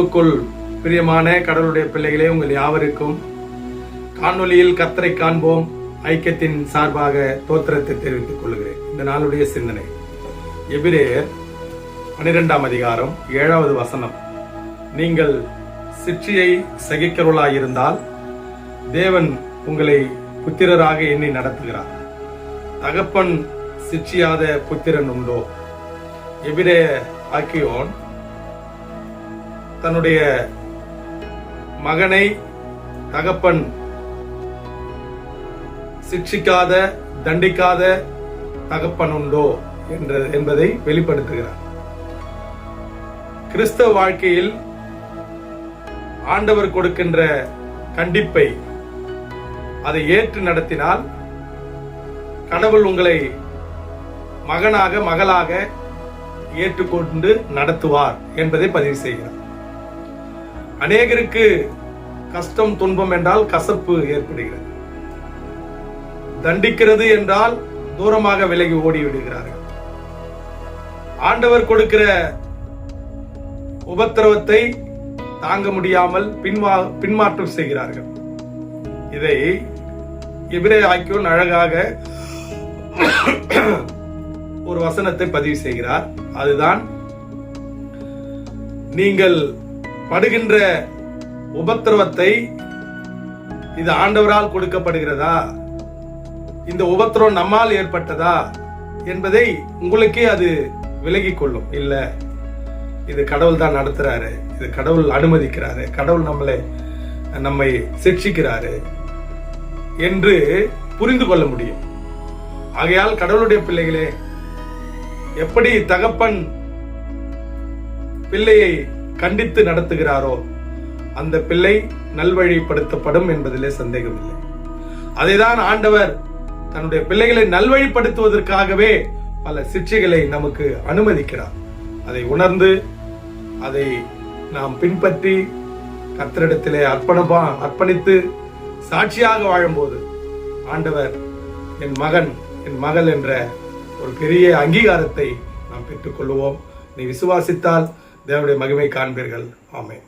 கிறிஸ்துவுக்குள் பிரியமான கடவுளுடைய பிள்ளைகளே உங்கள் யாவருக்கும் காணொலியில் கத்தரை காண்போம். ஐக்கியத்தின் சார்பாக தோத்திரத்தை தெரிவித்துக் கொள்கிறேன். இந்த நாளுடைய சிந்தனை. எபிரேயர் பனிரெண்டாம் அதிகாரம் ஏழாவது வசனம். நீங்கள் சிற்றியை சகிக்கிறவளாயிருந்தால் தேவன் உங்களை புத்திரராக எண்ணி நடத்துகிறார். தகப்பன் சிற்றியாத புத்திரன் உண்டோ? எபிரே ஆக்கியோன் தன்னுடைய மகனை தகப்பன் சிக்ஷிக்காத தண்டிக்காத தகப்பன் உண்டோ என்ற என்பதை வெளிப்படுத்துகிறார். கிறிஸ்தவ வாழ்க்கையில் ஆண்டவர் கொடுக்கின்ற கண்டிப்பை அதை ஏற்று நடத்தினால் கடவுள் உங்களை மகனாக மகளாக ஏற்றுக்கொண்டு நடத்துவார் என்பதை பதிவு செய்கிறார். அநேகருக்கு கஷ்டம் துன்பம் என்றால் கசப்பு ஏற்படுகிறது. தண்டிக்கிறது என்றால் தூரமாக விலகி ஓடி விடுகிறார்கள் ஆண்டவர் கொடுக்கிற உபத்திரவத்தை தாங்க முடியாமல் பின்வா பின்மாற்றம் செய்கிறார்கள். இதை இபிரே ஆக்கியோன் அழகாக ஒரு வசனத்தை பதிவு செய்கிறார். அதுதான் நீங்கள் படுகின்ற உபத்திரவத்தை இது ஆண்டவரால் கொடுக்கப்படுகிறதா? இந்த உபத்திரம் நம்மால் ஏற்பட்டதா? என்பதை உங்களுக்கே அது விலகி கொள்ளும். இல்ல இது கடவுள் தான் நடத்துறாரு. இது கடவுள் அனுமதிக்கிறாரு. கடவுள் நம்மளை நம்மை சிக்ஷிக்கிறாரு என்று புரிந்து கொள்ள முடியும். ஆகையால் கடவுளுடைய பிள்ளைகளே எப்படி தகப்பன் பிள்ளையை கண்டித்து நடத்துகிறாரோ? அந்த பிள்ளை நல்வழிப்படுத்தப்படும் என்பதிலே சந்தேகமில்லை. அதைதான் ஆண்டவர் தன்னுடைய பிள்ளைகளை நல்வழிப்படுத்துவதற்காகவே பல சிக்ஷைகளை நமக்கு அனுமதிக்கிறார். அதை உணர்ந்து அதை நாம் பின்பற்றி கத்தரிடத்திலே அர்ப்பணமா அர்ப்பணித்து சாட்சியாக வாழும்போது ஆண்டவர் என் மகன் என் மகள் என்ற ஒரு பெரிய அங்கீகாரத்தை நாம் பெற்றுக்கொள்வோம் நீ விசுவாசித்தால் தேவனுடைய மகிமை காண்பீர்கள். ஆமை